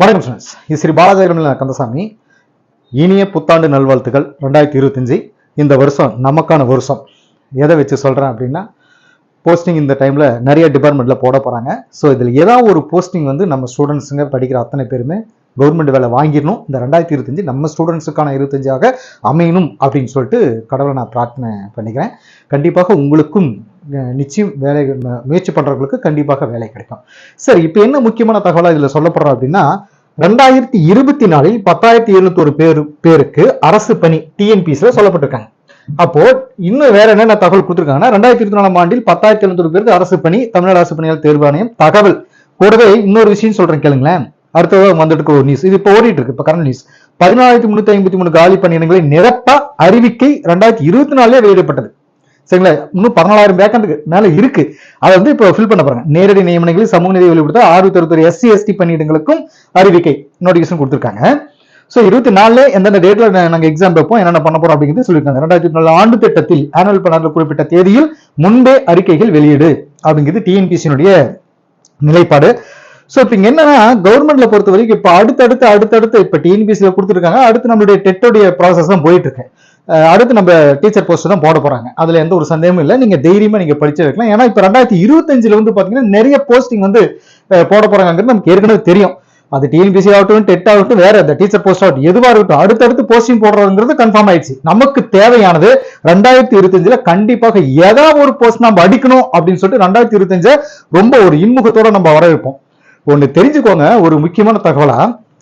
வணக்கம் ஸ்டூடெண்ட்ஸ் இது ஸ்ரீ பாலாஜி கந்தசாமி. இனிய புத்தாண்டு நல்வாழ்த்துக்கள் ரெண்டாயிரத்தி இருபத்தஞ்சி. இந்த வருஷம் நமக்கான வருஷம். எதை வச்சு சொல்கிறேன் அப்படின்னா போஸ்டிங் இந்த டைமில் நிறைய டிபார்ட்மெண்ட்டில் போட போகிறாங்க ஸோ இதில் ஏதாவது ஒரு போஸ்டிங் வந்து நம்ம ஸ்டூடெண்ட்ஸுங்க படிக்கிற அத்தனை பேருமே கவர்மெண்ட் வேலை வாங்கிடணும். இந்த ரெண்டாயிரத்தி இருபத்தஞ்சி நம்ம ஸ்டூடெண்ட்ஸுக்கான இருபத்தஞ்சாக அமையணும் அப்படின்னு சொல்லிட்டு கடவுளை நான் பிரார்த்தனை பண்ணிக்கிறேன். கண்டிப்பாக உங்களுக்கும் நிச்சயம் வேலை முயற்சி பண்ணுறவங்களுக்கு கண்டிப்பாக வேலை கிடைக்கும். சரி இப்போ என்ன முக்கியமான தகவலாக இதில் சொல்லப்படுறோம் அப்படின்னா ரெண்டாயிரத்தி இருபத்தி நாலில் பத்தாயிரத்தி எழுநூத்தொரு பேரு பேருக்கு அரசு பணி டிஎன்பிசில சொல்லப்பட்டிருக்காங்க. அப்போ இன்னும் வேற என்னென்ன தகவல் கொடுத்துருக்காங்கன்னா ரெண்டாயிரத்தி இருபத்தி நாலாம் ஆண்டில் பத்தாயிரத்தி எழுநூறு பேருக்கு அரசு பணி தமிழ்நாடு அரசு பணியாளர் தேர்வு ஆணையம் தகவல். கூடவே இன்னொரு விஷயம் சொல்றேன் கேளுங்களேன். அடுத்ததாக வந்துட்டு ஒரு நியூஸ் இது இப்போ ஓடிட்டு இருக்கு இப்போ கரண்ட் நியூஸ் பதினாலாயிரத்தி முன்னூத்தி ஐம்பத்தி மூணு காலி பணியிடங்களை நிரப்ப அறிவிக்கை ரெண்டாயிரத்தி இருபத்தி நாலுல வெளியிடப்பட்டது. சரிங்களா? இன்னும் பதினாலாயிரம் வேக்கண்ட்டுக்கு மேல இருக்கு. அதை வந்து இப்போ ஃபில் பண்ண போறாங்க நேரடி நியமனங்களில் சமூக நிதி வெளிப்படுத்த ஆறுநூத்தி அறுபத்தொரு எஸ்சி எஸ்டி பணியிடங்களுக்கும் அறிவிக்கை நோட்டிஃபிகேஷன் கொடுத்துருக்காங்க. ஸோ இருபத்தி நாலுல எந்தெந்த டேட்ல நாங்கள் எக்ஸாம் வைப்போம் என்னென்ன பண்ண போறோம் அப்படிங்கிறது சொல்லியிருக்காங்க. ரெண்டாயிரத்தி நாலு ஆண்டு திட்டத்தில் ஆனுவல் பிளானில் குறிப்பிட்ட தேதியில் முன்பே அறிக்கைகள் வெளியீடு அப்படிங்கிறது டிஎன்பிசியினுடைய நிலைப்பாடு. ஸோ இப்போ இங்க என்னன்னா கவர்மெண்ட்ல பொறுத்த வரைக்கும் இப்போ அடுத்தடுத்து அடுத்தடுத்து இப்போ டிஎன்பிசியில் கொடுத்துருக்காங்க. அடுத்து நம்மளுடைய டெட்டோடைய ப்ராசஸ் தான் போயிட்டு இருக்கு. அடுத்து நம்ம டீச்சர் போஸ்ட் தான் போட போறாங்க. அதுல எந்த ஒரு சந்தேகமும் இல்லை. நீங்க தைரியமா நீங்க படிச்சு வைக்கலாம். ஏன்னா இப்போ ரெண்டாயிரத்தி இருபத்தஞ்சுல வந்து பாத்தீங்கன்னா நிறைய போஸ்டிங் வந்து போட போறாங்கிறது நமக்கு ஏற்கனவே தெரியும். அது டிஎன்பிசி ஆகட்டும் டெட் ஆகட்டும் வேற இந்த டீச்சர் போஸ்ட் ஆகட்டும் எதுவா இருக்கட்டும் அடுத்தடுத்து போஸ்டிங் போடுறதுங்கிறது கன்ஃபார்ம் ஆயிடுச்சு. நமக்கு தேவையானது ரெண்டாயிரத்தி இருபத்தஞ்சுல கண்டிப்பாக ஏதாவது ஒரு போஸ்ட் நம்ம அடிக்கணும் அப்படின்னு சொல்லிட்டு ரெண்டாயிரத்தி இருபத்தஞ்ச ரொம்ப ஒரு இன்முகத்தோட நம்ம வரவேற்போம். ஒண்ணு தெரிஞ்சுக்கோங்க ஒரு முக்கியமான தகவலா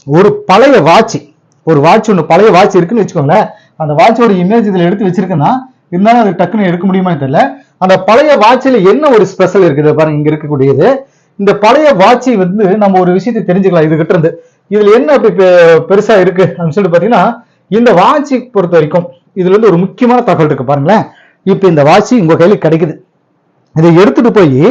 ஒரு பழைய வாட்ச் ஒரு வாட்ச் ஒன்று பழைய வாட்ச் இருக்குன்னு வச்சுக்கோங்களேன் அந்த வாட்சோட இமேஜ் இதில் எடுத்து வச்சிருக்கேன்னா இருந்தாலும் அது டக்குன்னு எடுக்க முடியுமா தெரியல. அந்த பழைய வாட்சில் என்ன ஒரு ஸ்பெஷல் இருக்குது பாருங்க இங்க இருக்கக்கூடியது. இந்த பழைய வாட்சை வந்து நம்ம ஒரு விஷயத்தை தெரிஞ்சுக்கலாம் இது கிட்ட இருந்து. இதுல என்ன அப்படி பெருசா இருக்கு அப்படின்னு சொல்லிட்டு பாத்தீங்கன்னா இந்த வாட்சி பொறுத்த வரைக்கும் இதுல இருந்து ஒரு முக்கியமான தகவல் இருக்கு பாருங்களேன். இப்ப இந்த வாட்சி உங்க கையில கிடைக்குது. இதை எடுத்துட்டு போய்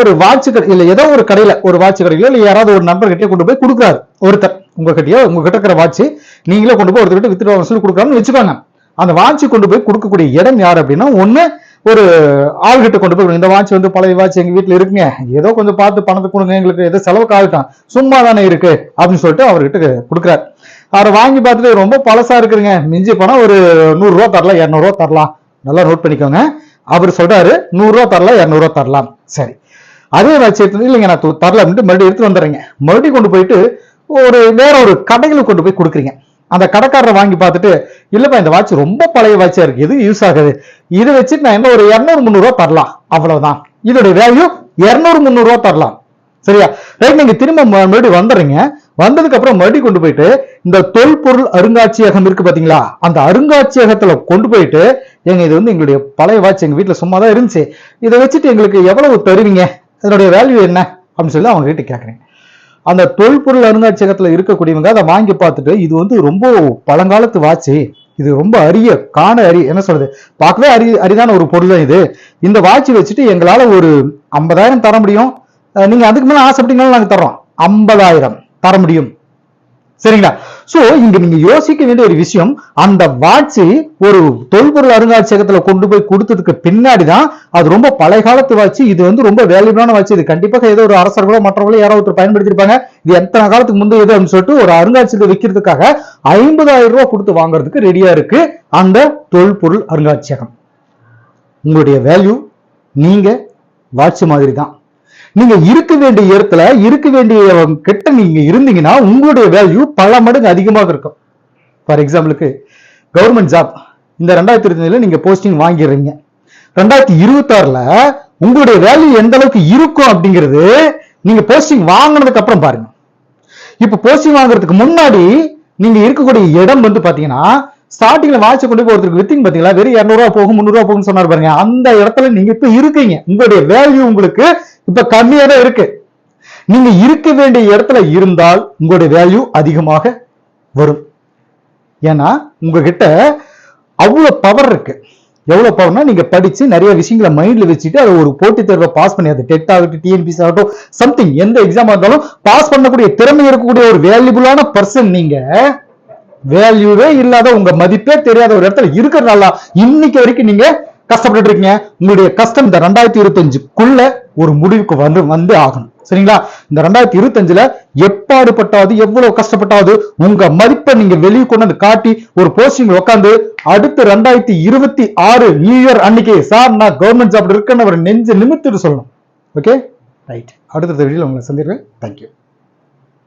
ஒரு வாட்ச் கடை இல்ல ஏதோ ஒரு கடையில ஒரு வாட்ச் கடையில இல்ல யாராவது ஒரு நண்பர்கிட்டே கொண்டு போய் கொடுக்குறாரு. ஒருத்தர். உங்ககிட்டயோ உங்ககிட்ட இருக்கிற வாட்ச் நீங்களே கொண்டு போய் ஒருத்தர் வித்துட்டு வாங்க சொல்லி கொடுக்குறான்னு வச்சுக்கோங்க. அந்த வாட்ச் கொண்டு போய் கொடுக்கக்கூடிய இடம் யார் அப்படின்னா ஒண்ணு ஒரு ஆள்கிட்ட கொண்டு போய் இந்த வாட்ச் வந்து பழைய வாட்ச் எங்க வீட்டுல இருக்குங்க. ஏதோ கொஞ்சம் பார்த்து பணத்தை கொடுங்க எங்களுக்கு ஏதோ செலவுக்கு ஆகட்டும். சும்மா தானே இருக்கு அப்படின்னு சொல்லிட்டு அவர்கிட்ட கொடுக்குறாரு. அவரை வாங்கி பார்த்துட்டு ரொம்ப பழசா இருக்குங்க மிஞ்சி பணம் ஒரு நூறு ரூபா தரலாம் இரநூறுவா தரலாம். நல்லா நோட் பண்ணிக்கோங்க. அவர் சொல்றாரு நூறு ரூபா தரலாம் இரநூறுவா தரலாம். சரி. அதே வாட்ச் எடுத்து இல்லைங்க நான் தரல அப்படின்ட்டு மறுபடியும் எடுத்து வந்துடுறேங்க. மறுபடியும் கொண்டு போயிட்டு ஒரு வேற ஒரு கடைகளுக்கு கொண்டு போய் கொடுக்குறீங்க. அந்த கடைக்காரரை வாங்கி பார்த்துட்டு இல்லைப்பா இந்த வாட்ச் ரொம்ப பழைய வாட்சாக இருக்குது எது யூஸ் ஆகுது. இதை வச்சுட்டு நான் என்ன ஒரு இரநூறு முந்நூறுரூவா தரலாம். அவ்வளோதான் இதோட வேல்யூ இரநூறு முந்நூறுரூவா தரலாம். சரியா? ரைட் நீங்க திரும்ப மறுபடி மறுபடியும் வந்துடுறீங்க. வந்ததுக்கு அப்புறம் மறுபடியும் கொண்டு போயிட்டு இந்த தொல்பொருள் அருங்காட்சியகம் இருக்கு பாத்தீங்களா? அந்த அருங்காட்சியகத்துல கொண்டு போயிட்டு எங்க இது வந்து எங்களுடைய பழைய வாட்ச். எங்க வீட்டுல சும்மா தான் இருந்துச்சு. இதை வச்சுட்டு எங்களுக்கு எவ்வளவு தருவீங்க? இதனுடைய வேல்யூ என்ன? அப்படின்னு சொல்லி அவங்க கிட்ட கேக்குறீங்க அந்த தொல்பொருள் அருங்காட்சியகத்துல இருக்கக்கூடியவங்க அதை வாங்கி பார்த்துட்டு இது வந்து ரொம்ப பழங்காலத்து வாட்சி. இது ரொம்ப அரிய காண அரி என்ன சொல்றது? பார்க்கவே அரி அரிதான ஒரு பொருள் தான் இது. இந்த வாட்சி வச்சுட்டு எங்களால ஒரு ஐம்பதாயிரம் தர முடியும். நீங்க அதுக்கு மேல ஆசைப்பட்டீங்கனாலும் நாங்க தர்றோம். ஐம்பதாயிரம் தர முடியும். சரிங்களா? சோ இங்க நீங்க யோசிக்க வேண்டிய ஒரு விஷயம் அந்த வாட்ச் ஒரு தொல்பொருள் அருங்காட்சியகத்துல கொண்டு போய் கொடுத்ததுக்கு பின்னாடி தான் அது ரொம்ப பழைய காலத்து வாட்ச் இது வந்து ரொம்ப வேல்யூபிளான வாட்ச் இது கண்டிப்பாக ஏதோ ஒரு அரசர்களோ மற்றவர்களோ யாரோ ஒருத்தர் பயன்படுத்திருப்பாங்க இது எத்தனை காலத்துக்கு முந்தைய இது அப்படின்னு சொல்லிட்டு ஒரு அருங்காட்சியகத்தை விற்கிறதுக்காக ஐம்பதாயிரம் ரூபாய் கொடுத்து வாங்குறதுக்கு ரெடியா இருக்கு அந்த தொல்பொருள் அருங்காட்சியகம். உங்களுடைய வேல்யூ நீங்க வாட்ச் மாதிரி தான் நீங்க இருக்க வேண்டிய இடத்துல இருக்க வேண்டிய கிட்ட நீங்க இருந்தீங்கன்னா உங்களுடைய வேல்யூ பல மடங்கு அதிகமாக இருக்கும். ஃபார் எக்ஸாம்பிளுக்கு கவர்மெண்ட் ஜாப் இந்த ரெண்டாயிரத்தி இருபத்தஞ்சுல நீங்க போஸ்டிங் வாங்கிடுறீங்க. ரெண்டாயிரத்தி இருபத்தாறுல உங்களுடைய வேல்யூ எந்த அளவுக்கு இருக்கும் அப்படிங்கிறது நீங்க போஸ்டிங் வாங்கினதுக்கு அப்புறம் பாருங்க. இப்ப போஸ்டிங் வாங்குறதுக்கு முன்னாடி நீங்க இருக்கக்கூடிய இடம் வந்து பாத்தீங்கன்னா ஸ்டார்டிங்ல வாட்ச கொண்டு போய் ஒருத்தருக்கு வித்திங் பாத்தீங்களா? வெறும் இரநூறுவா போகும் முந்நூறுவா போகும்னு சொன்னார் பாருங்க. அந்த இடத்துல நீங்க இப்ப இருக்கீங்க. உங்களுடைய வேல்யூ உங்களுக்கு இப்ப கம்மியா தான் இருக்கு. நீங்க இருக்க வேண்டிய இடத்துல இருந்தால் உங்களுடைய வேல்யூ அதிகமாக வரும். ஏன்னா உங்ககிட்ட அவ்வளவு பவர் இருக்கு. எவ்வளவு பவர்னா நீங்க படிச்சு நிறைய விஷயங்களை மைண்ட்ல வச்சுட்டு அதை ஒரு போட்டித் தேர்வை பாஸ் பண்ணி அது டெட் ஆகட்டும் டிஎன்பிசி ஆகட்டும் சம்திங் எந்த எக்ஸாம் இருந்தாலும் பாஸ் பண்ணக்கூடிய திறமை இருக்கக்கூடிய ஒரு வேல்யூபுளான பர்சன் நீங்க வேல்யூவே இல்லாத உங்க மதிப்பே தெரியாத ஒரு இடத்துல இருக்கிறனால இன்னைக்கு வரைக்கும் நீங்க கஷ்டப்பட்டு இருக்கீங்க. உங்களுடைய கஷ்டம் இந்த ரெண்டாயிரத்தி இருபத்தஞ்சுக்குள்ள ஒரு முடிவுக்கு வந்து வந்து ஆகணும். சரிங்களா? இந்த ரெண்டாயிரத்தி இருபத்தஞ்சுல எப்பாடுபட்டாவது எவ்வளவு கஷ்டப்பட்டாவது உங்க மதிப்பை நீங்க வெளியே கொண்டு வந்து காட்டி ஒரு போஸ்டிங் உட்காந்து அடுத்து ரெண்டாயிரத்தி இருபத்தி ஆறு நியூ இயர் அன்னைக்கு சார் நான் கவர்மெண்ட் ஜாப் இருக்குன்னு அவர் நெஞ்சு நிமித்திட்டு சொல்லணும். ஓகே ரைட் அடுத்த வீடியோல உங்களை சந்திக்கிறேன். தேங்க்யூ